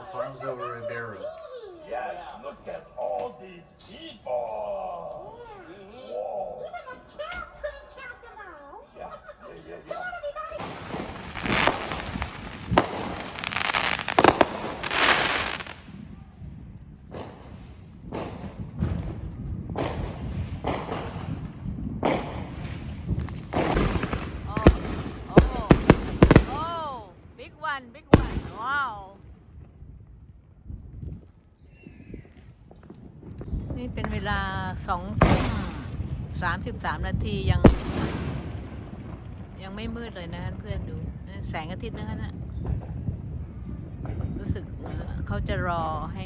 Alfonso Ribeiro. Yes, look at all these people. Whoa. Even the cat couldn't count them all. Yeah, yeah, yeah, Come on, yeah. everybody. Oh, oh, oh, big one, big one. Wow. นี่เป็นเวลาสองทุ่มสามสิบสามนาทียัง ยังไม่มืดเลยนะเพื่อนดู แสงอาทิตย์นะคะนะรู้สึกเอ่อเขาจะรอให้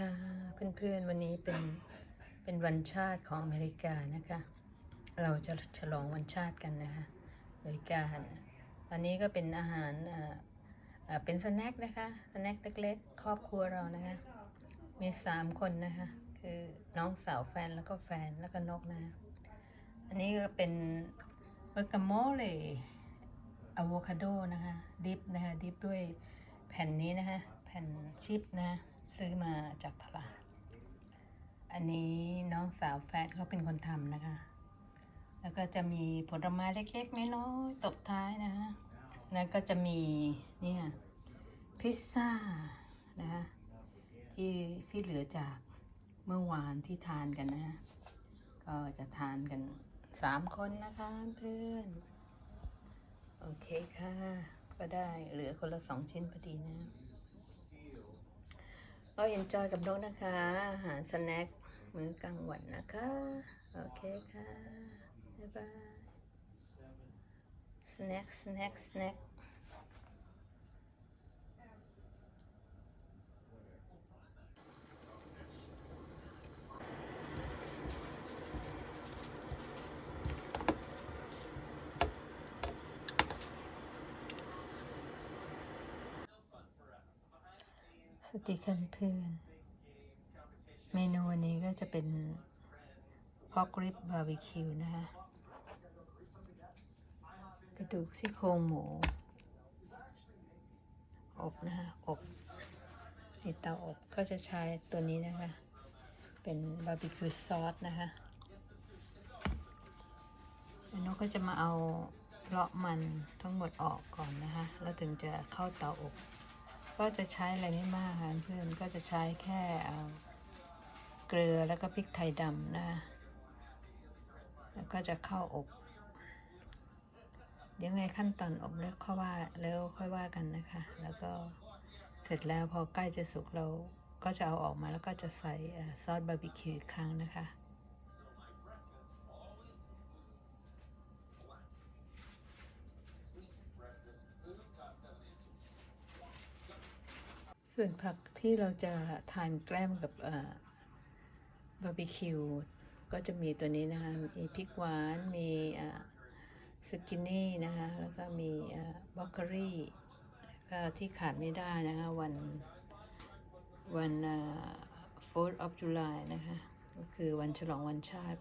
ค่ะเพื่อนๆวันนี้เป็นเป็นวันชาติของอเมริกานะคะ เราจะฉลองวันชาติกันนะคะโดยการอันนี้ก็เป็นอาหารอ่อเป็นสแน็คนะคะสแน็คเล็กๆครอบครัวเรานะคะมีสามคนนะคะคือน้องสาวแฟนแล้วก็แฟนแล้วก็นกนะคะอันนี้ก็เป็นเบอร์กาโมเลยอะโวคาโดนะคะดิฟนะคะดิฟด้วยแผ่นนี้นะคะแผ่นชิปนะะ ซื้อมาจากตลาด อันนี้น้องสาวแฟนเขาเป็นคนทำนะคะ แล้วก็จะมีผลไม้เล็กๆน้อยๆตบท้ายนะฮะแล้วก็จะมีเนี่ยพิซซ่านะคะที่ที่เหลือจากเมื่อวานที่ทานกันนะฮะก็จะทานกันสามคนนะคะเพื่อน โอเคค่ะ ก็ได้เหลือคนละสองชิ้นพอดีนะ ก็เอนจอยกับนกนะคะ อาหารสแน็คมื้อกลางวันนะคะ โอเคค่ะ บ๊ายบายสแน็คสแน็คสแน็ค สวัสดีค่ะเพื่อนเมนูวันนี้ก็จะเป็นพอกริบบาร์บีคิวนะคะกระดูกซี่โครงหมู อบนะคะอบในเตาอบก็จะใช้ตัวนี้นะคะ เป็นบาร์บีคิวซอสนะคะแล้วนกก็จะมาเอาเลาะมันทั้งหมดออกก่อนนะคะ แล้วถึงจะเข้าเตาอบ ก็จะใช้อะไรไม่มากค่ะเพื่อนก็จะใช้แค่เอาเกลือแล้วก็พริกไทยดำนะ แล้วก็จะเข้าอบเดี๋ยวไงขั้นตอนอบแล้วค่อยว่าแล้วค่อยว่ากันนะคะ แล้วก็เสร็จแล้วพอใกล้จะสุกเราก็จะเอาออกมาแล้วก็จะใส่อซอสบาร์บีคิวอีกครั้งนะคะ ส่วนผักที่เราจะทานแกล้มกับบาร์บีคิวก็จะมีตัวนี้นะคะ มีพริกหวาน มีสกินนี่นะคะ แล้วก็มีบล็อกเกอรี่แล้วก็ที่ขาดไม่ได้นะคะ วันวันโฟร์ออฟจุลายนะคะ ก็คือวันฉลองวันชาติ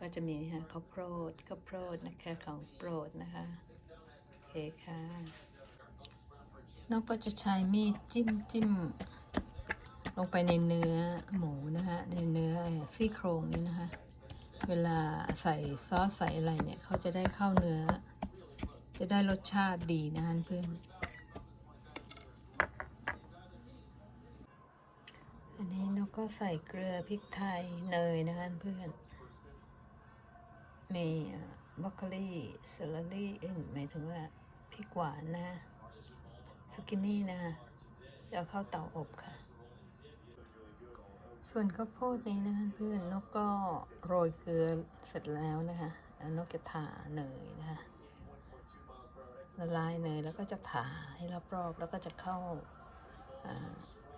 ก็จะมีนะคะข้าวโพดข้าวโพดนะคะของโปรดนะคะ โอเคค่ะ นกก็จะใช้มีดจิ้มจิ้มลงไปในเนื้อหมูนะคะในเนื้อซี่โครงนี้นะคะ เวลาใส่ซอสใส่อะไรเนี่ยเขาจะได้เข้าเนื้อ จะได้รสชาติดีนะคะเพื่อน อันนี้นกก็ใส่เกลือพริกไทยเนยนะคะเพื่อน มีบรอกโคลีเซลลรี่หมายถึงว่าพริกหวานนะ สกินนี่นะคะเดี๋ยวเข้าเตาอบค่ะ ส่วนข้าวโพดนี้นะคะเพื่อนนกก็โรยเกลือเสร็จแล้วนะคะแล้วนกจะทาเนยนะคะละลายเนยแล้วก็จะถาให้รอบๆแล้วก็จะเข้า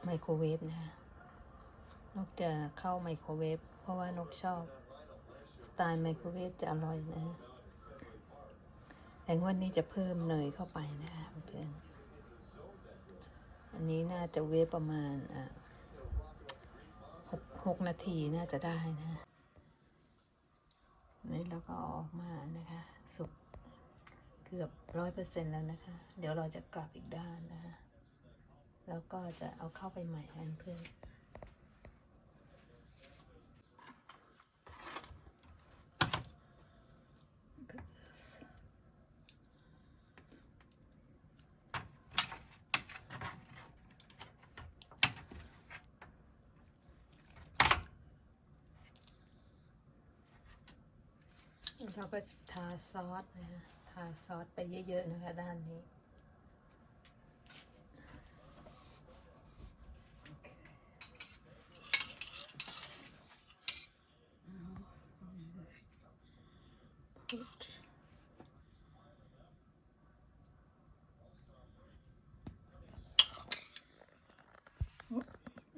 ไมโครเวฟนะคะนกจะเข้าไมโครเวฟเพราะว่านกชอบสไตล์ไมโครเวฟจะอร่อยนะแต่วันนี้จะเพิ่มเนยเข้าไปนะคะเพื่อน อันนี้น่าจะเวฟประมาณอ่าหกหกนาทีน่าจะได้นะนี่แล้วก็ออกมานะคะ สุกเกือบร้อยเปอร์เซ็นแล้วนะคะ เดี๋ยวเราจะกลับอีกด้านนะคะ แล้วก็จะเอาเข้าไปใหม่แทนเพื่อน เราก็ทาซอสนะฮะ ทาซอสไปเยอะๆนะคะด้านนี้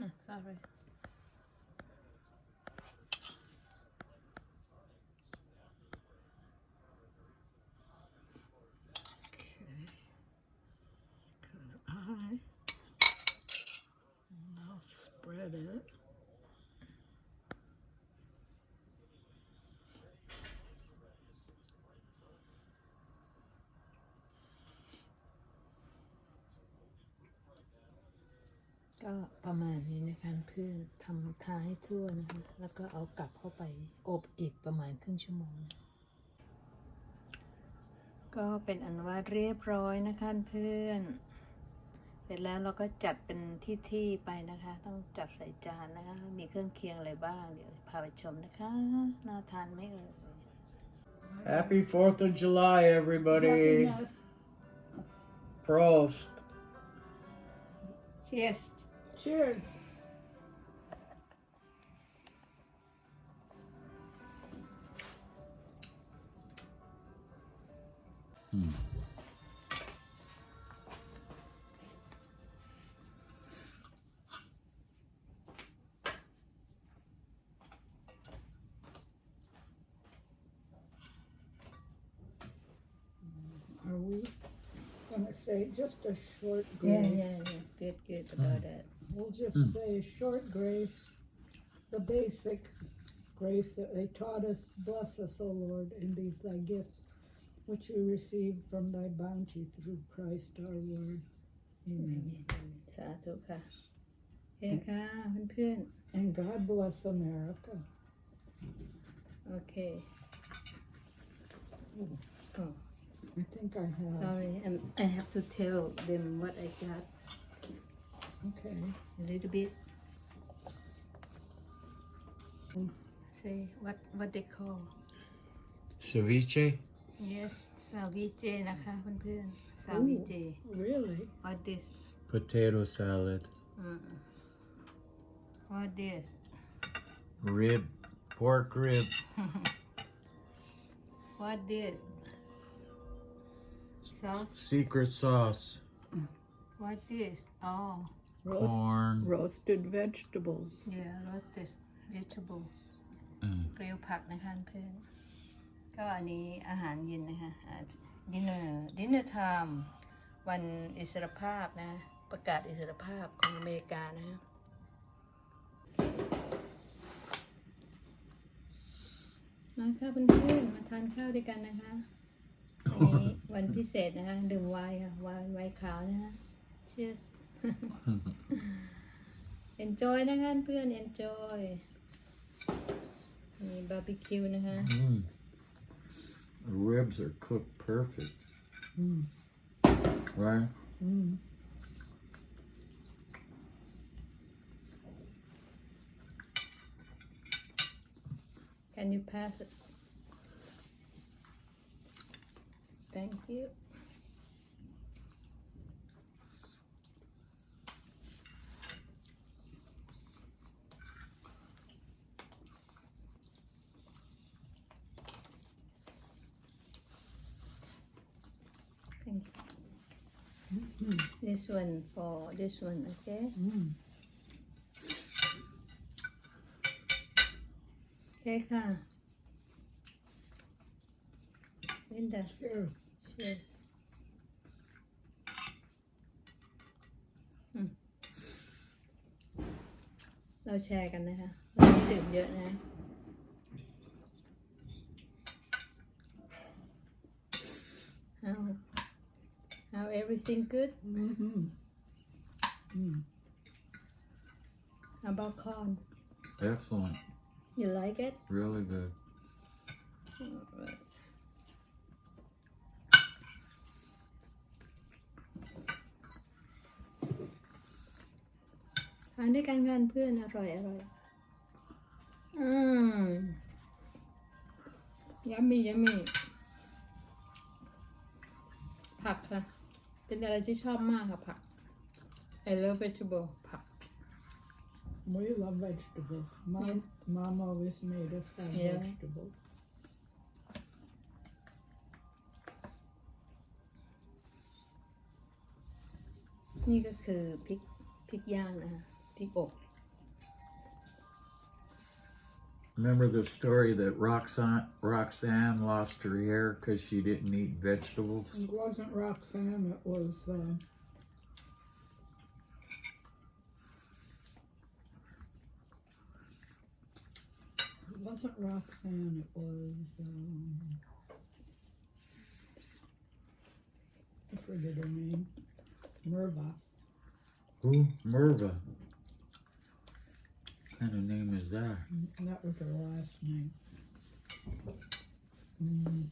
Ah, sorry. Okay. Cause I now spread it. Go ก็ประมาณนี้นะคะเพื่อนทำทาให้ทั่วนะคะ แล้วก็เอากลับเข้าไปอบอีกประมาณครึ่งชั่วโมงนะก็เป็นอันว่าเรียบร้อยนะคะเพื่อน เสร็จแล้วเราก็จัดเป็นที่ๆไปนะคะ ต้องจัดใส่จานนะคะ มีเครื่องเคียงอะไรบ้าง เดี๋ยวพาไปชมนะคะ น่าทานไหมเอ่ย Happy 4th of July, everybody. Prost. Cheers Cheers. Hmm. Are we gonna say just a short yeah grace? yeah yeah good good about that We'll just say a short grace, the basic grace that they taught us. Bless us, O Lord, in these thy gifts, which we receive from thy bounty through Christ our Lord. Amen. สาธุค่ะโอเคค่ะเพื่อน And God bless America. ๆ โอเค oh I think I have. sorry I'm, I have to tell them what I got Okay. a little bit say what what they call Ceviche? yes สาวีเจนะคะเพื่อนๆสาวีเจ Really? what this Potato salad. what this Rib. Pork rib. what this sauce Secret sauce. what this oh Roast, Corn. roasted vegetables. yeah roasted vegetable อืมเกลียวผักนะคะเพื่อน ก็อันนี้อาหารเย็นนะคะดินเนอร์ดินเนอร์ไทม์วันอิสรภาพนะ ประกาศอิสรภาพของอเมริกานะฮะมาค่ะเพื่อนๆมาทานข้าวด้วยกันนะคะวันนี้วันพิเศษนะคะ ดื่มไวน์ค่ะไวน์ไวน์ขาวนะคะ cheers enjoy นะคะเพื่อน enjoy มีบาร์บีคิวนะคะ Mm. The ribs are cooked perfect. Mm. Right? Mm. Can you pass it? Thank you. you. This one for this one, okay? Mm. โอเคค่ะลินดา Sure. Cheers อืมเราแชร์กันนะคะ เราไม่ดื่มเยอะนะ How how everything good Mm-hmm. Mm. How about corn Excellent. you like it Really good. Alright. ทานด้วยกันกันเพื่อนอร่อยอร่อย อืมยัมมี่ยัมมี่ผักค่ะ เป็นอะไรที่ชอบมากค่ะผัก I love vegetable ผัก We love vegetables. Mom, Yeah. Mom always made us have Yeah. vegetables. นี่ก็คือพริกพริกย่างนะคะพริกอบ Remember the story that Roxanne, Roxanne lost her hair because she didn't eat vegetables? It wasn't Roxanne, it was, uh, it wasn't Roxanne, it was, um, I forget her name. Merva. Who? Merva. What kind of name is that? That was her last name. Mm,